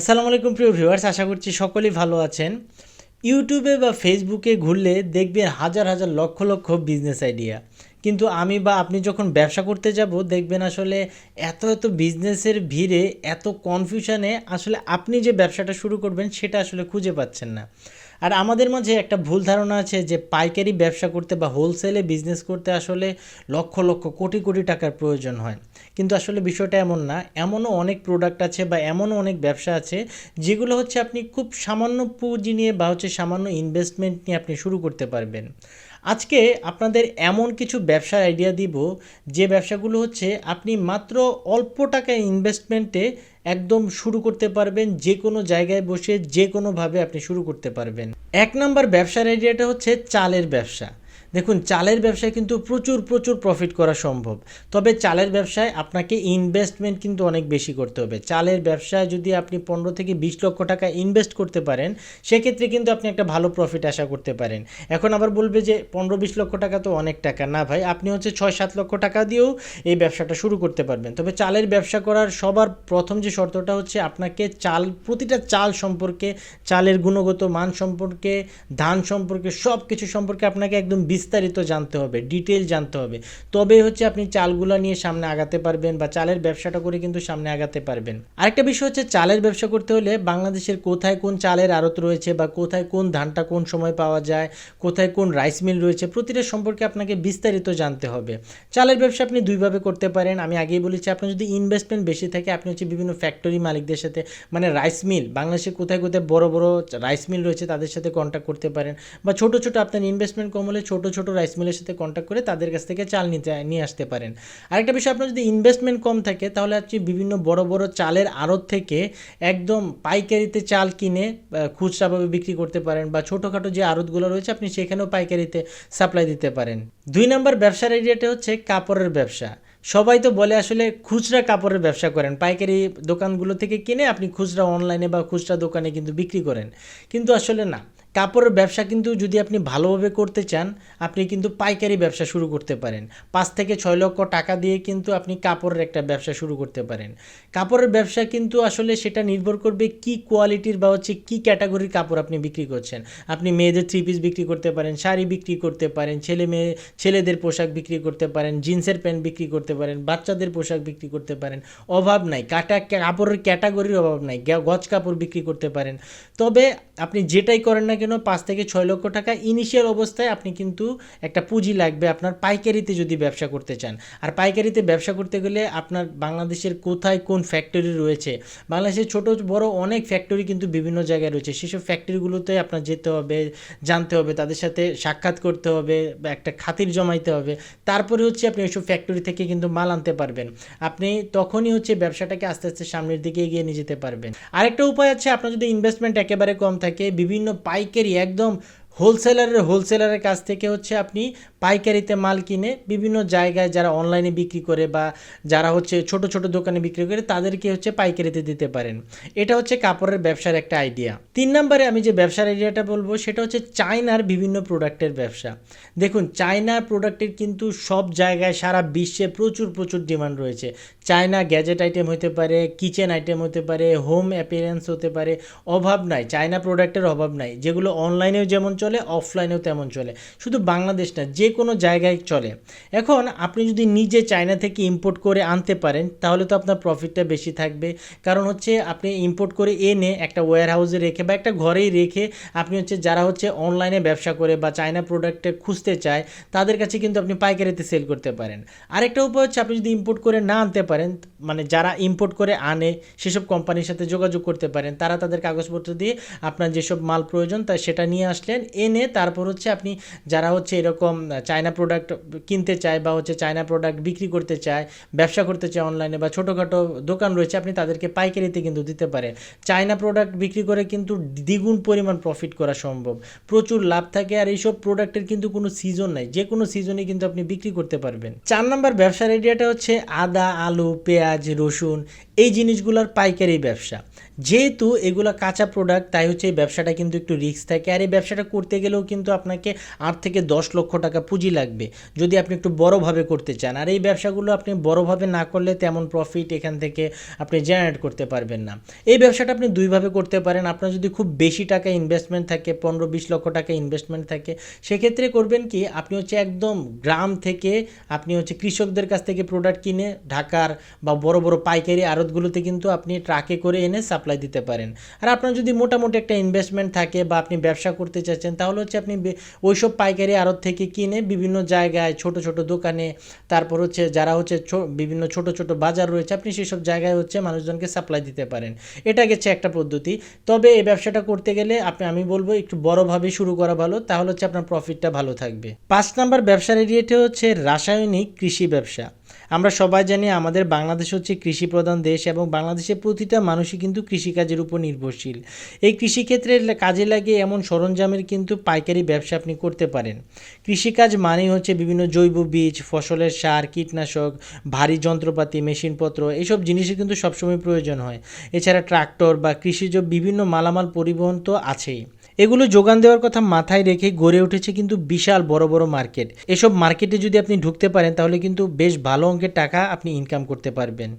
আসসালামু আলাইকুম প্রিয় ভিউয়ার্স আশা করছি সকলেই ভালো আছেন। ইউটিউবে বা ফেসবুকে ঘুরলে দেখবেন হাজার হাজার লক্ষ লক্ষ বিজনেস আইডিয়া কিন্তু আমি বা আপনি যখন ব্যবসা করতে যাব, দেখবেন আসলে এত এত বিজনেসের ভিড়ে, এত কনফিউশনে আসলে আপনি যে ব্যবসাটা শুরু করবেন, সেটা আসলে খুঁজে পাচ্ছেন না। আর আমাদের মাঝে একটা ভুল ধারণা আছে যে পাইকারি ব্যবসা করতে বা হোলসেলে বিজনেস করতে আসলে লক্ষ লক্ষ কোটি কোটি টাকার প্রয়োজন হয়। কিন্তু আসলে বিষয়টা এমন না, এমনও অনেক প্রোডাক্ট আছে বা এমনও অনেক ব্যবসা আছে যেগুলো হচ্ছে আপনি খুব সামান্য পুঁজি নিয়ে বা হচ্ছে সামান্য ইনভেস্টমেন্ট নিয়ে আপনি শুরু করতে পারবেন। আজকে আপনাদের এমন কিছু ব্যবসার আইডিয়া দিব, যে ব্যবসাগুলো হচ্ছে আপনি মাত্র অল্প টাকা ইনভেস্টমেন্টে একদম শুরু করতে পারবেন, যে কোনো জায়গায় বসে যে কোনোভাবে আপনি শুরু করতে পারবেন। এক নম্বর ব্যবসার আইডিয়াটা হচ্ছে চালের ব্যবসা। দেখুন, চালের ব্যবসায় কিন্তু প্রচুর প্রচুর প্রফিট করা সম্ভব। তবে চালের ব্যবসায় আপনাকে ইনভেস্টমেন্ট কিন্তু অনেক বেশি করতে হবে। চালের ব্যবসায় যদি আপনি পনেরো থেকে বিশ লক্ষ টাকা ইনভেস্ট করতে পারেন, সেক্ষেত্রে কিন্তু আপনি একটা ভালো প্রফিট আশা করতে পারেন। এখন আবার বলবে যে, পনেরো বিশ লক্ষ টাকা তো অনেক টাকা। না ভাই, আপনি হচ্ছে ছয় সাত লক্ষ টাকা দিয়েও এই ব্যবসাটা শুরু করতে পারবেন। তবে চালের ব্যবসা করার সবার প্রথম যে শর্তটা হচ্ছে আপনাকে চাল, প্রতিটা চাল সম্পর্কে, চালের গুণগত মান সম্পর্কে, ধান সম্পর্কে সব কিছু সম্পর্কে আপনাকে একদম বিস্তারিত জানতে হবে ডিটেল জানতে হবে। তবে হচ্ছে আপনি চালগুলো নিয়ে সামনে আগাতে পারবেন বা চালের ব্যবসাটা করে কিন্তু সামনে আগাতে পারবেন। আরেকটা বিষয় হচ্ছে চালের ব্যবসা করতে হলে বাংলাদেশের কোথায় কোন চালের আড়ত রয়েছে বা কোথায় কোন ধানটা কোন সময় পাওয়া যায়, কোথায় কোন রাইস মিল রয়েছে, প্রতিটা সম্পর্কে আপনাকে বিস্তারিত জানতে হবে। চালের ব্যবসা আপনি দুইভাবে করতে পারেন। আমি আগেই বলেছি, আপনার যদি ইনভেস্টমেন্ট বেশি থাকে, আপনি হচ্ছে বিভিন্ন ফ্যাক্টরি মালিকদের সাথে মানে রাইস মিল বাংলাদেশে কোথায় কোথায় বড় বড় রাইস মিল রয়েছে তাদের সাথে কন্ট্যাক্ট করতে পারেন। বা ছোট ছোট আপনার ইনভেস্টমেন্ট কম হলে ছোট ছোট রাইস মিলের সাথে কন্ট্যাক্ট করে তাদের কাছ থেকে চাল নিতে, নিয়ে আসতে পারেন। আরেকটা বিষয়, আপনার যদি ইনভেস্টমেন্ট কম থাকে, তাহলে আপনি বিভিন্ন বড় বড় চালের আড়ত থেকে একদম পাইকারিতে চাল কিনে খুচরাভাবে বিক্রি করতে পারেন বা ছোটোখাটো যে আড়তগুলো রয়েছে, আপনি সেখানেও পাইকারিতে সাপ্লাই দিতে পারেন। দুই নম্বর ব্যবসার এরিয়াটা হচ্ছে কাপড়ের ব্যবসা। সবাই তো বলে আসলে খুচরা কাপড়ের ব্যবসা করেন। পাইকারি দোকানগুলো থেকে কিনে আপনি খুচরা অনলাইনে বা খুচরা দোকানে কিন্তু বিক্রি করেন। কিন্তু আসলে না। কাপড়ের ব্যবসা কিন্তু যদি আপনি ভালোভাবে করতে চান, আপনি কিন্তু পাইকারি ব্যবসা শুরু করতে পারেন। পাঁচ থেকে ছয় লক্ষ টাকা দিয়ে কিন্তু আপনি কাপড়ের একটা ব্যবসা শুরু করতে পারেন। কাপড়ের ব্যবসা কিন্তু আসলে সেটা নির্ভর করবে কি কোয়ালিটির বা হচ্ছে কি ক্যাটাগরির কাপড় আপনি বিক্রি করছেন। আপনি মেয়েদের থ্রি পিস বিক্রি করতে পারেন, শাড়ি বিক্রি করতে পারেন, ছেলে মেয়ে, ছেলেদের পোশাক বিক্রি করতে পারেন জিন্সের প্যান্ট বিক্রি করতে পারেন, বাচ্চাদের পোশাক বিক্রি করতে পারেন, অভাব নাই। কাটা কাপড়ের ক্যাটাগরির অভাব নাই। গজ কাপড় বিক্রি করতে পারেন। তবে আপনি যেটাই করেন না কেন, পাঁচ থেকে ছয় লক্ষ টাকা ইনিশিয়াল অবস্থায় আপনি কিন্তু একটা পুঁজি লাগবে আপনার পাইকারিতে যদি ব্যবসা করতে চান। আর পাইকারিতে ব্যবসা করতে গেলে আপনার বাংলাদেশের কোথায় কোন ফ্যাক্টরি রয়েছে। বাংলাদেশের ছোট বড় অনেক ফ্যাক্টরি কিন্তু বিভিন্ন জায়গায় রয়েছে। সেসব ফ্যাক্টরিগুলোতে আপনার যেতে হবে, জানতে হবে, তাদের সাথে সাক্ষাৎ করতে হবে, বা একটা খাতির জমাইতে হবে। তারপরে হচ্ছে আপনি ওইসব ফ্যাক্টরি থেকে কিন্তু মাল আনতে পারবেন। আপনি তখনই হচ্ছে ব্যবসাটাকে আস্তে আস্তে সামনের দিকে এগিয়ে নিয়ে যেতে পারবেন। আরেকটা উপায় আছে, আপনার যদি ইনভেস্টমেন্ট একেবারে কম থাকে, বিভিন্ন পাইকারি একদম হোলসেলারের হোলসেলারের কাছ থেকে হচ্ছে আপনি পাইকারিতে মাল কিনে বিভিন্ন জায়গায় যারা অনলাইনে বিক্রি করে বা যারা হচ্ছে ছোট ছোট দোকানে বিক্রি করে তাদেরকে হচ্ছে পাইকারিতে দিতে পারেন। এটা হচ্ছে কাপড়ের ব্যবসার একটা আইডিয়া তিন নম্বরে আমি যে ব্যবসার আইডিয়াটা বলব, সেটা হচ্ছে চায়নার বিভিন্ন প্রোডাক্টের ব্যবসা। দেখুন, চায়নার প্রোডাক্টের কিন্তু সব জায়গায় সারা বিশ্বে প্রচুর প্রচুর ডিমান্ড রয়েছে। চায়না গ্যাজেট আইটেম হতে পারে কিচেন আইটেম হতে পারে হোম অ্যাপিয়ারেন্স হতে পারে, অভাব নাই। চায়না প্রোডাক্টের অভাব নাই। যেগুলো অনলাইনেও যেমন চলে অফলাইনেও তেমন চলে। শুধু বাংলাদেশ না, যে কোনো জায়গায় চলে। এখন আপনি যদি নিজে চায়না থেকে ইম্পোর্ট করে আনতে পারেন, তাহলে তো আপনার প্রফিটটা বেশি থাকবে। কারণ হচ্ছে আপনি ইম্পোর্ট করে এনে একটা ওয়্যার হাউসে রেখে বা একটা ঘরেই রেখে আপনি হচ্ছে যারা হচ্ছে অনলাইনে ব্যবসা করে বা চায়না প্রোডাক্টে খুঁজতে চায়, তাদের কাছে কিন্তু আপনি পাইকারিতে সেল করতে পারেন। আরেকটা উপায় হচ্ছে আপনি যদি ইম্পোর্ট করে না আনতে পারেন মানে যারা ইম্পোর্ট করে আনে, সেসব কোম্পানির সাথে যোগাযোগ করতে পারেন, তারা তাদের কাগজপত্র দিয়ে আপনার যেসব মাল প্রয়োজন তা সেটা নিয়ে আসলেন এনে তারপর হচ্ছে আপনি যারা হচ্ছে এরকম চায়না প্রোডাক্ট কিনতে চায় বা হচ্ছে চায়না প্রোডাক্ট বিক্রি করতে চায়, ব্যবসা করতে চায় অনলাইনে বা ছোটোখাটো দোকান রয়েছে, আপনি তাদেরকে পাইকারিতে কিন্তু দিতে পারেন। চায়না প্রোডাক্ট বিক্রি করে কিন্তু দ্বিগুণ পরিমাণ প্রফিট করা সম্ভব। প্রচুর লাভ থাকে আর এইসব প্রোডাক্টের কিন্তু কোনো সিজন নাই, যে কোনো সিজনে কিন্তু আপনি বিক্রি করতে পারবেন। চার নম্বর ব্যবসার আইডিয়াটা হচ্ছে আদা, আলু, পেঁয়াজ, রসুন, এই জিনিসগুলোর পাইকারি ব্যবসা। যেহেতু এগুলো কাঁচা প্রোডাক্ট তাই হচ্ছে এই ব্যবসাটা কিন্তু একটু রিস্ক থাকে। আর এই ব্যবসাটা করতে গেলেও কিন্তু আপনাকে আট থেকে দশ লক্ষ টাকা পুঁজি লাগবে, যদি আপনি একটু বড়োভাবে করতে চান। আর এই ব্যবসাগুলো আপনি বড়োভাবে না করলে তেমন প্রফিট এখান থেকে আপনি জেনারেট করতে পারবেন না। এই ব্যবসাটা আপনি দুইভাবে করতে পারেন। আপনার যদি খুব বেশি টাকা ইনভেস্টমেন্ট থাকে, পনেরো বিশ লক্ষ টাকা ইনভেস্টমেন্ট থাকে, সেক্ষেত্রে করবেন কি, আপনি হচ্ছে একদম গ্রাম থেকে আপনি হচ্ছে কৃষকদের কাছ থেকে প্রোডাক্ট কিনে ঢাকার বা বড় বড় পাইকারি আড়তগুলোতে কিন্তু আপনি ট্রাকে করে এনে সাপ্লাই দিতে পারেন। আর আপনার যদি মোটামুটি একটা ইনভেস্টমেন্ট থাকে বা আপনি ব্যবসা করতে চাচ্ছেন, তাহলে হচ্ছে আপনি বে- ওইসব পাইকারি আড়ত থেকে কিনে বিভিন্ন জায়গায় ছোট ছোট দোকানে, তারপর হচ্ছে যারা হচ্ছে বিভিন্ন ছোট ছোট বাজার রয়েছে, আপনি সেসব জায়গায় হচ্ছে মানুষজনকে সাপ্লাই দিতে পারেন। এটা গেছে একটা পদ্ধতি। তবে এই ব্যবসাটা করতে গেলে আপনি, আমি বলব একটু বড়োভাবে শুরু করা ভালো, তাহলে হচ্ছে আপনার প্রফিটটা ভালো থাকবে। পাঁচ নাম্বার ব্যবসার এরিয়াটা হচ্ছে রাসায়নিক কৃষি ব্যবসা। আমরা সবাই জানি আমাদের বাংলাদেশ হচ্ছে কৃষি প্রধান দেশ এবং বাংলাদেশের প্রতিটা মানুষই কিন্তু কৃষিকাজের উপর নির্ভরশীল। এই কৃষিক্ষেত্রে কাজে লাগে এমন সরঞ্জামের কিন্তু পাইকারি ব্যবসা আপনি করতে পারেন। কৃষিকাজ মানেই হচ্ছে বিভিন্ন জৈব বীজ, ফসলের সার, কীটনাশক, ভারী যন্ত্রপাতি, মেশিনপত্র এইসব জিনিসের কিন্তু সবসময় প্রয়োজন হয়। এছাড়া ট্রাক্টর বা কৃষিজ বিভিন্ন মালামাল পরিবহন তো আছেই। এগুলো যোগান দেওয়ার কথা মাথায় রেখে গড়ে উঠেছে কিন্তু বিশাল বড় বড় মার্কেট। এসব মার্কেটে যদি আপনি ঢুকতে পারেন, তাহলে কিন্তু বেশ ভালো অঙ্কের টাকা আপনি ইনকাম করতে পারবেন।